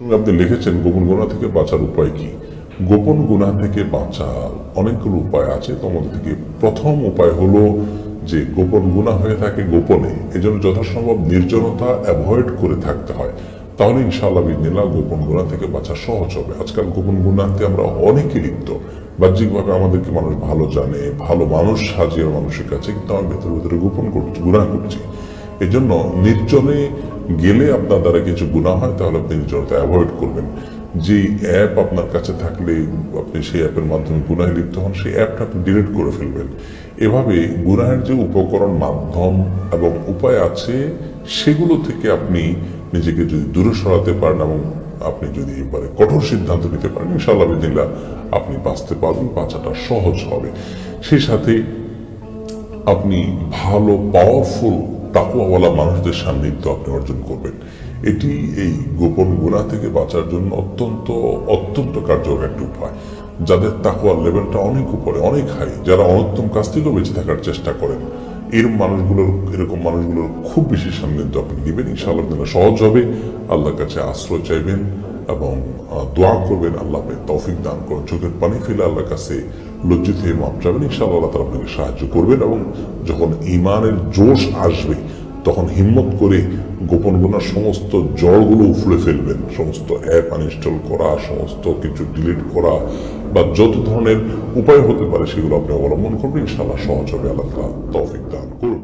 সঙ্গে আপনি লিখেছেন, গোপন গুণা থেকে বাঁচার উপায় কি? গোপন গুণা থেকে বাঁচার অনেকগুলো উপায় আছে। মধ্যে থেকে প্রথম উপায় হলো যে গোপন গুণা হয়ে থাকে গোপনে। এজন্য যথাসম্ভব নির্জনতা অ্যাভয়েড করে থাকতে হয়। তাহলে ইনশাআল্লাহ বিদিনা গোপন গুণা থেকে বাঁচা সহজ হবে। আজকাল গোপন গুণাতে আমরা অনেকে লিপ্ত। বাহ্যিকভাবে আমাদেরকে মানুষ ভালো জানে, ভালো মানুষ সাজিয়ে মানুষের কাছে, কিন্তু আমি ভেতরে ভেতরে গোপন করছি গুণা করছি। এই জন্য নির্জনে গেলে আপনার দ্বারা কিছু গুণা হয়, তাহলে আপনি নির্জনতা অ্যাভয়েড করবেন। যে অ্যাপ আপনার কাছে থাকলে আপনি সেই অ্যাপের মাধ্যমে গুনাহে লিপ্ত হন, সেই অ্যাপটা আপনি ডিলিট করে ফেলবেন। এভাবে গুনাহের যে উপকরণ, মাধ্যম এবং উপায় আছে, সেগুলো থেকে আপনি নিজেকে যদি দূরে সরাতে পারেন এবং আপনি যদি এবারে কঠোর সিদ্ধান্ত নিতে পারেন, ইনশাআল্লাহ বিদিল্লা আপনি বাঁচতে পারবেন, বাঁচাটা সহজ হবে। সেই সাথে আপনি ভালো পাওয়ারফুল তাকুয়াওয়ালা মানুষদের সান্নিধ্য আপনি অর্জন করবেন। এটি এই গোপন গুণা থেকে বাঁচার জন্য অত্যন্ত অত্যন্ত কার্যকর একটা উপায়। যাদের তাকুয়ার লেভেলটা অনেক উপরে, অনেক হাই যারা অনর্থম কাছ থেকেও বেঁচে থাকার চেষ্টা করেন এর মানুষগুলোর এরকম মানুষগুলোর খুব বেশি সান্নিধ্য আপনি নেবেন। ইনশাআল্লাহ সহজ হবে। আল্লাহর কাছে আশ্রয় চাইবেন। এবং দোয়া করবেন, আল্লাহ আপনাকে তৌফিক দান করুন চোখের পানি ফেলে আল্লাহর কাছে লজ্জিত হয়ে মাপ চাবেন, ইনশাআল্লাহ আল্লাহ তালা আপনাকে সাহায্য করবেন এবং যখন ইমানের জোশ আসবে, তখন হিম্মত করে গোপন গোনার সমস্ত জড়গুলো উফড়ে ফেলবেন, সমস্ত অ্যাপ আনইনস্টল করা, সমস্ত কিছু ডিলিট করা বা যত ধরনের উপায় হতে পারে সেগুলো আপনি অবলম্বন করবেন, ইনশাআল্লাহ সহজ হবে, আল্লাহ তৌফিক দান করুন।